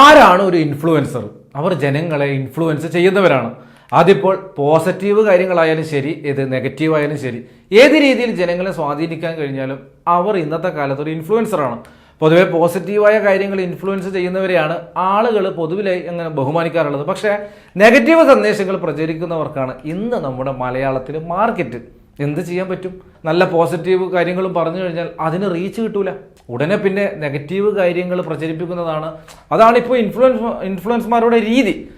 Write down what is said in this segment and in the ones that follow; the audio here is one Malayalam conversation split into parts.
ആരാണ് ഒരു ഇൻഫ്ലുവൻസർ അവർ ജനങ്ങളെ ഇൻഫ്ലുവൻസ് ചെയ്യുന്നവരാണ്. അതിപ്പോൾ പോസിറ്റീവ് കാര്യങ്ങളായാലും ശരി ഇത് നെഗറ്റീവ് ആയാലും ശരി ഏത് രീതിയിൽ ജനങ്ങളെ സ്വാധീനിക്കാൻ കഴിഞ്ഞാലും അവർ ഇന്നത്തെ കാലത്ത് ഒരു ഇൻഫ്ലുവൻസറാണ് പൊതുവെ പോസിറ്റീവായ കാര്യങ്ങൾ ഇൻഫ്ലുവൻസ് ചെയ്യുന്നവരെയാണ് ആളുകൾ പൊതുവിലെ അങ്ങനെ ബഹുമാനിക്കാറുള്ളത്. പക്ഷേ നെഗറ്റീവ് സന്ദേശങ്ങൾ പ്രചരിക്കുന്നവർക്കാണ് ഇന്ന് നമ്മുടെ മലയാളത്തിൽ മാർക്കറ്റ് എന്ത് ചെയ്യാൻ പറ്റും? നല്ല പോസിറ്റീവ് കാര്യങ്ങളും പറഞ്ഞു കഴിഞ്ഞാൽ അതിന് റീച്ച് കിട്ടൂല. ഉടനെ പിന്നെ നെഗറ്റീവ് കാര്യങ്ങൾ പ്രചരിപ്പിക്കുന്നതാണ്. അതാണ് ഇപ്പോൾ ഇൻഫ്ലുവൻസ് ഇൻഫ്ലുവൻസ്മാരുടെ രീതി.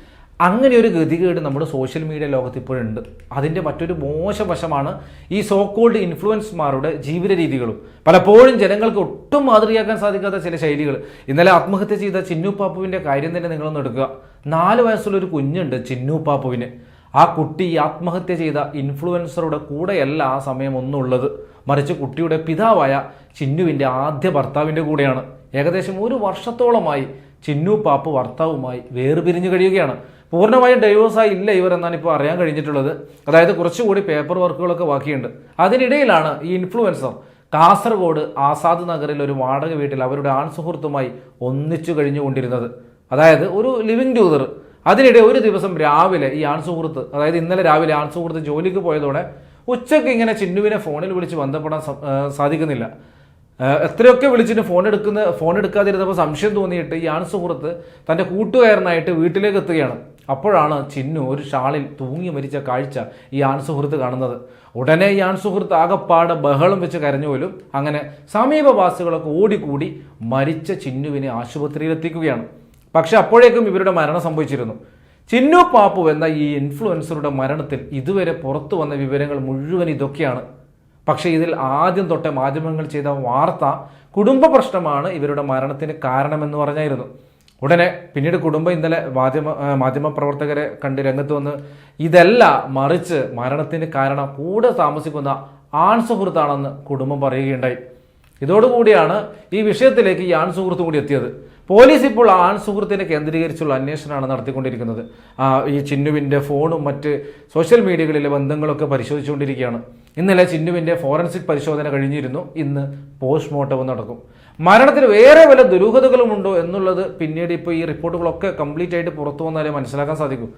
അങ്ങനെ ഒരു ഗതികേട് നമ്മുടെ സോഷ്യൽ മീഡിയ ലോകത്ത് ഇപ്പോഴുണ്ട്. അതിന്റെ മറ്റൊരു മോശവശമാണ് ഈ സോ കോൾഡ് ഇൻഫ്ലുവൻസ്മാരുടെ ജീവിത രീതികളും. പലപ്പോഴും ജനങ്ങൾക്ക് ഒട്ടും മാതൃകയാക്കാൻ സാധിക്കാത്ത ചില ശൈലികൾ. ഇന്നലെ ആത്മഹത്യ ചെയ്ത ചിന്നു പാപ്പുവിന്റെ കാര്യം തന്നെ നിങ്ങളൊന്ന് എടുക്കുക. നാല് വയസ്സുള്ള ഒരു കുഞ്ഞുണ്ട് ചിന്നു പാപ്പുവിന്. ആ കുട്ടി ആത്മഹത്യ ചെയ്ത ഇൻഫ്ലുവൻസറുടെ കൂടെയല്ല ആ സമയം ഒന്നുള്ളത്. മറിച്ച് കുട്ടിയുടെ പിതാവായ ചിന്നുവിന്റെ ആദ്യ ഭർത്താവിന്റെ കൂടെയാണ്. ഏകദേശം ഒരു വർഷത്തോളമായി ചിന്നു പാപ്പ് ഭർത്താവുമായി വേർപിരിഞ്ഞു കഴിയുകയാണ്. പൂർണമായും ഡൈവേഴ്സായി ഇല്ല ഇവരെന്നാണ് ഇപ്പോൾ അറിയാൻ കഴിഞ്ഞിട്ടുള്ളത്. അതായത് കുറച്ചുകൂടി പേപ്പർ വർക്കുകളൊക്കെ ബാക്കിയുണ്ട്. അതിനിടയിലാണ് ഈ ഇൻഫ്ലുവൻസർ കാസർഗോഡ് ആസാദ് നഗറിൽ ഒരു വാടക വീട്ടിൽ അവരുടെ ആൺ സുഹൃത്തുമായി ഒന്നിച്ചു കഴിഞ്ഞുകൊണ്ടിരുന്നത്. അതായത് ഒരു ലിവിങ് ടൂതർ അതിനിടെ ഒരു ദിവസം രാവിലെ ഈ ആൺസുഹൃത്ത് അതായത് ഇന്നലെ രാവിലെ ആൺസുഹൃത്ത് ജോലിക്ക് പോയതോടെ ഉച്ചയ്ക്ക് ഇങ്ങനെ ചിന്നുവിനെ ഫോണിൽ വിളിച്ച് ബന്ധപ്പെടാൻ സാധിക്കുന്നില്ല. എത്രയൊക്കെ വിളിച്ചിട്ട് ഫോൺ എടുക്കുന്ന ഫോൺ എടുക്കാതിരുന്നപ്പോൾ സംശയം തോന്നിയിട്ട് ഈ ആൺസുഹൃത്ത് തന്റെ കൂട്ടുകാരനായിട്ട് വീട്ടിലേക്ക് എത്തുകയാണ്. അപ്പോഴാണ് ചിന്നു ഒരു ഷാളിൽ തൂങ്ങി മരിച്ച കാഴ്ച ഈ ആൺസുഹൃത്ത് കാണുന്നത്. ഉടനെ ഈ ആൺസുഹൃത്ത് ആകപ്പാട് ബഹളം വെച്ച് കരഞ്ഞുപോലും അങ്ങനെ സമീപവാസികളൊക്കെ ഓടിക്കൂടി മരിച്ച ചിന്നുവിനെ ആശുപത്രിയിൽ എത്തിക്കുകയാണ് പക്ഷെ അപ്പോഴേക്കും ഇവരുടെ മരണം സംഭവിച്ചിരുന്നു. ചിന്നു പാപ്പു എന്ന ഈ ഇൻഫ്ലുവൻസറുടെ മരണത്തിൽ ഇതുവരെ പുറത്തു വന്ന വിവരങ്ങൾ മുഴുവൻ ഇതൊക്കെയാണ്. പക്ഷേ ഇതിൽ ആദ്യം തൊട്ടേ മാധ്യമങ്ങൾ ചെയ്ത വാർത്ത കുടുംബ പ്രശ്നമാണ് ഇവരുടെ മരണത്തിന് കാരണമെന്ന് പറഞ്ഞായിരുന്നു. ഉടനെ പിന്നീട് കുടുംബം ഇന്നലെ മാധ്യമ മാധ്യമ പ്രവർത്തകരെ കണ്ട് രംഗത്ത് വന്ന് ഇതല്ല മറിച്ച് മരണത്തിന് കാരണം കൂടെ താമസിക്കുന്ന ആൺ സുഹൃത്താണെന്ന് കുടുംബം പറയുകയുണ്ടായി. ഇതോടുകൂടിയാണ് ഈ വിഷയത്തിലേക്ക് ഈ ആൺ കൂടി എത്തിയത്. പോലീസ് ഇപ്പോൾ ആൺ സുഹൃത്തിനെ കേന്ദ്രീകരിച്ചുള്ള അന്വേഷണമാണ് നടത്തിക്കൊണ്ടിരിക്കുന്നത്. ഈ ചിന്നുവിന്റെ ഫോണും മറ്റ് സോഷ്യൽ മീഡിയകളിലെ ബന്ധങ്ങളൊക്കെ പരിശോധിച്ചുകൊണ്ടിരിക്കുകയാണ്. ഇന്നലെ ചിന്നുവിന്റെ ഫോറൻസിക് പരിശോധന കഴിഞ്ഞിരുന്നു. ഇന്ന് പോസ്റ്റ്മോർട്ടവും നടക്കും. മരണത്തിന് വേറെ വല്ല ദുരൂഹതകളുമുണ്ടോ എന്നുള്ളത് പിന്നീട് ഇപ്പോൾ ഈ റിപ്പോർട്ടുകളൊക്കെ കംപ്ലീറ്റ് ആയിട്ട് പുറത്തു വന്നാലേ മനസ്സിലാക്കാൻ സാധിക്കൂ.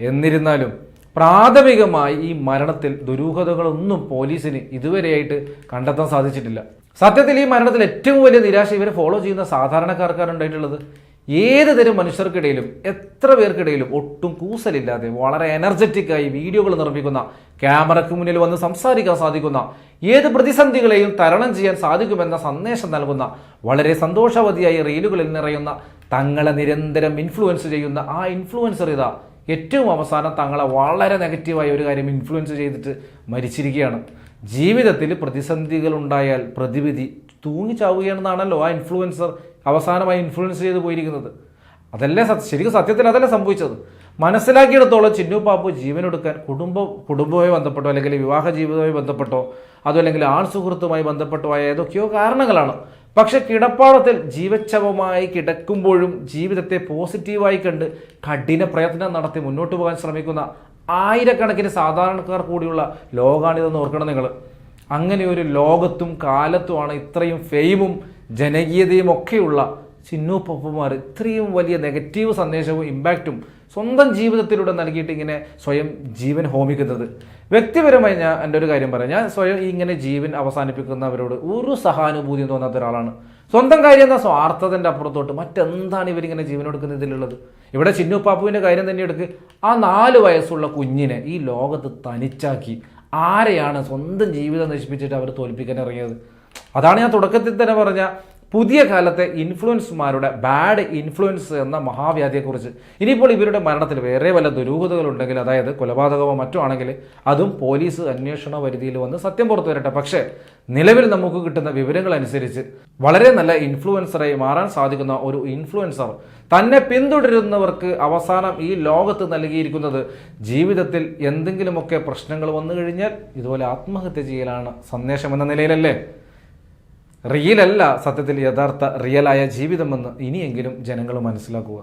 എന്നിരുന്നാലും പ്രാഥമികമായി ഈ മരണത്തിൽ ദുരൂഹതകളൊന്നും പോലീസിന് ഇതുവരെയായിട്ട് കണ്ടെത്താൻ സാധിച്ചിട്ടില്ല. സത്യത്തിൽ ഈ മരണത്തിൽ ഏറ്റവും വലിയ നിരാശ ഇവരെ ഫോളോ ചെയ്യുന്ന സാധാരണക്കാർക്കാണ് ഉണ്ടായിട്ടുള്ളത് ഏത് തരം മനുഷ്യർക്കിടയിലും എത്ര പേർക്കിടയിലും ഒട്ടും കൂസലില്ലാതെ വളരെ എനർജറ്റിക് ആയി വീഡിയോകൾ നിർമ്മിക്കുന്ന ക്യാമറയ്ക്ക് മുന്നിൽ വന്ന് സംസാരിക്കാൻ സാധിക്കുന്ന ഏത് പ്രതിസന്ധികളെയും തരണം ചെയ്യാൻ സാധിക്കുമെന്ന സന്ദേശം നൽകുന്ന വളരെ സന്തോഷവതിയായി റീലുകളിൽ നിറയുന്ന തങ്ങളെ നിരന്തരം ഇൻഫ്ലുവൻസ് ചെയ്യുന്ന ആ ഇൻഫ്ലുവൻസർ ഇതാ ഏറ്റവും അവസാനം തങ്ങളെ വളരെ നെഗറ്റീവായ ഒരു കാര്യം ഇൻഫ്ലുവൻസ് ചെയ്തിട്ട് മരിച്ചിരിക്കുകയാണ്. ജീവിതത്തിൽ പ്രതിസന്ധികൾ ഉണ്ടായാൽ പ്രതിവിധി തൂങ്ങിച്ചാവുകയാണെന്നാണല്ലോ ആ ഇൻഫ്ലുവൻസർ അവസാനമായി ഇൻഫ്ലുവൻസ് ചെയ്ത് പോയിരിക്കുന്നത്. അതല്ലേ സത്യ ശരിക്കും സത്യത്തിൽ അതല്ലേ സംഭവിച്ചത്? മനസ്സിലാക്കിയിടത്തോളം ചിന്നു പാപ്പു ജീവനെടുക്കാൻ കുടുംബ കുടുംബവുമായി ബന്ധപ്പെട്ടോ അല്ലെങ്കിൽ വിവാഹ ജീവിതവുമായി ബന്ധപ്പെട്ടോ അതോ അല്ലെങ്കിൽ ആൺ സുഹൃത്തുമായി ബന്ധപ്പെട്ടോ ആയ ഏതൊക്കെയോ കാരണങ്ങളാണ്. പക്ഷെ കിടപ്പാടത്തിൽ ജീവച്ഛവമായി കിടക്കുമ്പോഴും ജീവിതത്തെ പോസിറ്റീവായി കണ്ട് കഠിന പ്രയത്നം നടത്തി മുന്നോട്ട് പോകാൻ ശ്രമിക്കുന്ന ആയിരക്കണക്കിന് സാധാരണക്കാർ കൂടിയുള്ള ലോകാണിതെന്ന് ഓർക്കണം നിങ്ങൾ. അങ്ങനെ ഒരു ലോകത്തും കാലത്തുമാണ് ഇത്രയും ഫെയിമും ജനകീയതയും ഒക്കെയുള്ള ചിന്നു പപ്പുമാർ ഇത്രയും വലിയ നെഗറ്റീവ് സന്ദേശവും ഇമ്പാക്റ്റും സ്വന്തം ജീവിതത്തിലൂടെ നൽകിയിട്ട് ഇങ്ങനെ സ്വയം ജീവൻ ഹോമിക്കുന്നത്. വ്യക്തിപരമായി ഞാൻ എന്റെ ഒരു കാര്യം പറയാം. ഞാൻ സ്വയം ഇങ്ങനെ ജീവൻ അവസാനിപ്പിക്കുന്നവരോട് ഒരു സഹാനുഭൂതിയും തോന്നാത്ത ഒരാളാണ്. സ്വന്തം കാര്യം എന്താ? സ്വാർത്ഥതന്റെ അപ്പുറത്തോട്ട്. മറ്റെന്താണ് ഇവരിങ്ങനെ ജീവൻ എടുക്കുന്നതിലുള്ളത് ഇവിടെ ചിന്നു പാപ്പുവിന്റെ കാര്യം തന്നെ എടുക്ക്. ആ നാല് വയസ്സുള്ള കുഞ്ഞിനെ ഈ ലോകത്ത് തനിച്ചാക്കി ആരെയാണ് സ്വന്തം ജീവിതം നശിപ്പിച്ചിട്ട് അവർ തോൽപ്പിക്കാൻ ഇറങ്ങിയത്? അതാണ് ഞാൻ തുടക്കത്തിൽ തന്നെ പറഞ്ഞ പുതിയ കാലത്തെ ഇൻഫ്ലുവൻസുമാരുടെ ബാഡ് ഇൻഫ്ലുവൻസ് എന്ന മഹാവ്യാധിയെക്കുറിച്ച്. ഇനിയിപ്പോൾ ഇവരുടെ മരണത്തിൽ വേറെ വല്ല ദുരൂഹതകളുണ്ടെങ്കിൽ അതായത് കൊലപാതകമോ മറ്റോ ആണെങ്കിൽ അതും പോലീസ് അന്വേഷണ പരിധിയിൽ വന്ന് സത്യം പുറത്തു വരട്ടെ. പക്ഷേ നിലവിൽ നമുക്ക് കിട്ടുന്ന വിവരങ്ങൾ അനുസരിച്ച് വളരെ നല്ല ഇൻഫ്ലുവൻസറായി മാറാൻ സാധിക്കുന്ന ഒരു ഇൻഫ്ലുവൻസർ തന്നെ പിന്തുടരുന്നവർക്ക് അവസാനം ഈ ലോകത്ത് നൽകിയിരിക്കുന്നത് ജീവിതത്തിൽ എന്തെങ്കിലുമൊക്കെ പ്രശ്നങ്ങൾ വന്നു കഴിഞ്ഞാൽ ഇതുപോലെ ആത്മഹത്യ ചെയ്യലാണ് സന്ദേശം എന്ന നിലയിലല്ലേ? റിയലല്ല സത്യത്തിൽ യഥാർത്ഥ റിയലായ ജീവിതമെന്ന് ഇനിയെങ്കിലും ജനങ്ങൾ മനസ്സിലാക്കുക.